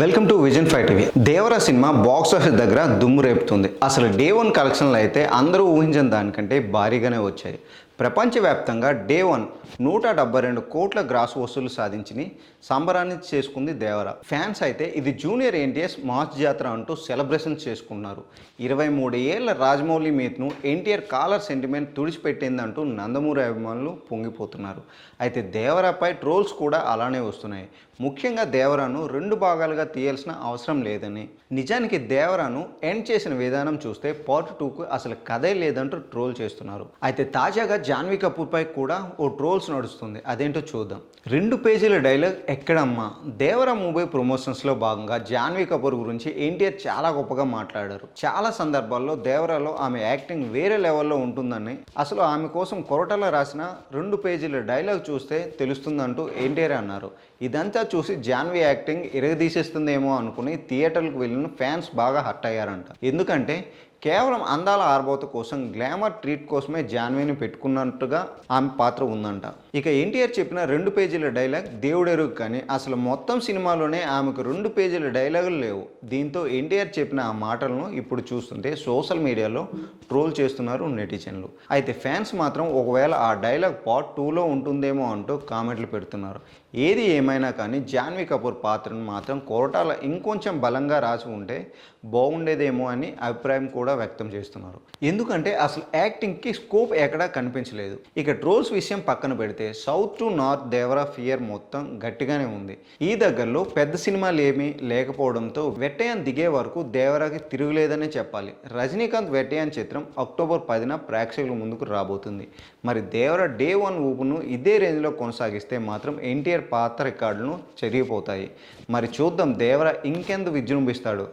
Welcome to vision five TV. Devara cinema box office దగ్గర దుమ్ము రేపుతుంది. అసలు డే వన్ కలెక్షన్లు అయితే అందరూ ఊహించిన దానికంటే భారీగానే వచ్చాయి. ప్రపంచవ్యాప్తంగా డే వన్ నూట డెబ్బై రెండు కోట్ల గ్రాస్ వసూలు సాధించి సంబరాన్ని చేసుకుంది దేవరా. ఫ్యాన్స్ అయితే ఇది జూనియర్ ఎన్టీఎస్ మార్చ్ జాతర అంటూ సెలబ్రేషన్ చేసుకున్నారు ఇరవై మూడు ఏళ్ళ రాజమౌళి మీత్ను ఎన్టీఆర్ కాలర్ సెంటిమెంట్ తుడిచిపెట్టిందంటూ నందమూరి అభిమానులు పొంగిపోతున్నారు. అయితే దేవరాపై ట్రోల్స్ కూడా అలానే వస్తున్నాయి. ముఖ్యంగా దేవరాను రెండు భాగాలుగా తీయాల్సిన అవసరం లేదని. నిజానికి దేవరాను ఎండ్ చేసిన విధానం చూస్తే పార్ట్ టూకు అసలు కథే లేదంటూ ట్రోల్ చేస్తున్నారు. అయితే తాజాగా జాన్వీ కపూర్పై కూడా ఓ ట్రోల్స్ నడుస్తుంది. అదేంటో చూద్దాం. రెండు పేజీల డైలాగ్ ఎక్కడమ్మా? దేవరా మూవీ ప్రమోషన్స్లో భాగంగా జాన్వీ కపూర్ గురించి ఎన్టీఆర్ చాలా గొప్పగా మాట్లాడారు. చాలా సందర్భాల్లో దేవరాలో ఆమె యాక్టింగ్ వేరే లెవెల్లో ఉంటుందని అసలు ఆమె కోసం కొరటలో రాసిన రెండు పేజీల డైలాగ్ చూస్తే తెలుస్తుందంటూ ఎన్టీఆర్ అన్నారు. ఇదంతా చూసి జాన్వీ యాక్టింగ్ ఇరగదీసేస్తుందేమో అనుకుని థియేటర్లకు వెళ్ళిన ఫ్యాన్స్ బాగా హర్ట్ అయ్యారంట. ఎందుకంటే కేవలం అందాల ఆర్భవత కోసం గ్లామర్ ట్రీట్ కోసమే జాన్వీని పెట్టుకున్నట్టుగా ఆమె పాత్ర ఉందంట. ఇక ఎన్టీఆర్ చెప్పిన రెండు పేజీల డైలాగ్ దేవుడెరుగు కానీ అసలు మొత్తం సినిమాలోనే ఆమెకు రెండు పేజీల డైలాగులు లేవు. దీంతో ఎన్టీఆర్ చెప్పిన ఆ మాటలను ఇప్పుడు చూస్తుంటే సోషల్ మీడియాలో ట్రోల్ చేస్తున్నారు నెటిజన్లు. అయితే ఫ్యాన్స్ మాత్రం ఒకవేళ ఆ డైలాగ్ పార్ట్ టూలో ఉంటుందేమో అంటూ కామెంట్లు పెడుతున్నారు. ఏది ఏమైనా కానీ జాన్వీ కపూర్ పాత్రను మాత్రం కోరటాల ఇంకొంచెం బలంగా రాసి ఉంటే బాగుండేదేమో అని అభిప్రాయం కూడా వ్యక్తం చేస్తున్నారు. ఎందుకంటే అసలు యాక్టింగ్కి స్కోప్ ఎక్కడా కనిపించలేదు. ఇక ట్రోల్స్ విషయం పక్కన పెడితే south to north Devara fear మొత్తం గట్టిగానే ఉంది. ఈ దగ్గరలో పెద్ద సినిమాలు ఏమీ లేకపోవడంతో వెట్టయాన్ దిగే వరకు దేవరాకి తిరుగులేదనే చెప్పాలి. రజనీకాంత్ వెట్టయాన్ చిత్రం అక్టోబర్ పదిన ప్రేక్షకుల ముందుకు రాబోతుంది. మరి దేవర డే వన్ ఊపును ఇదే రేంజ్లో కొనసాగిస్తే మాత్రం ఎన్టీఆర్ పాత రికార్డులను చెరిగిపోతాయి. మరి చూద్దాం దేవర ఇంకెందు విజృంభిస్తాడు.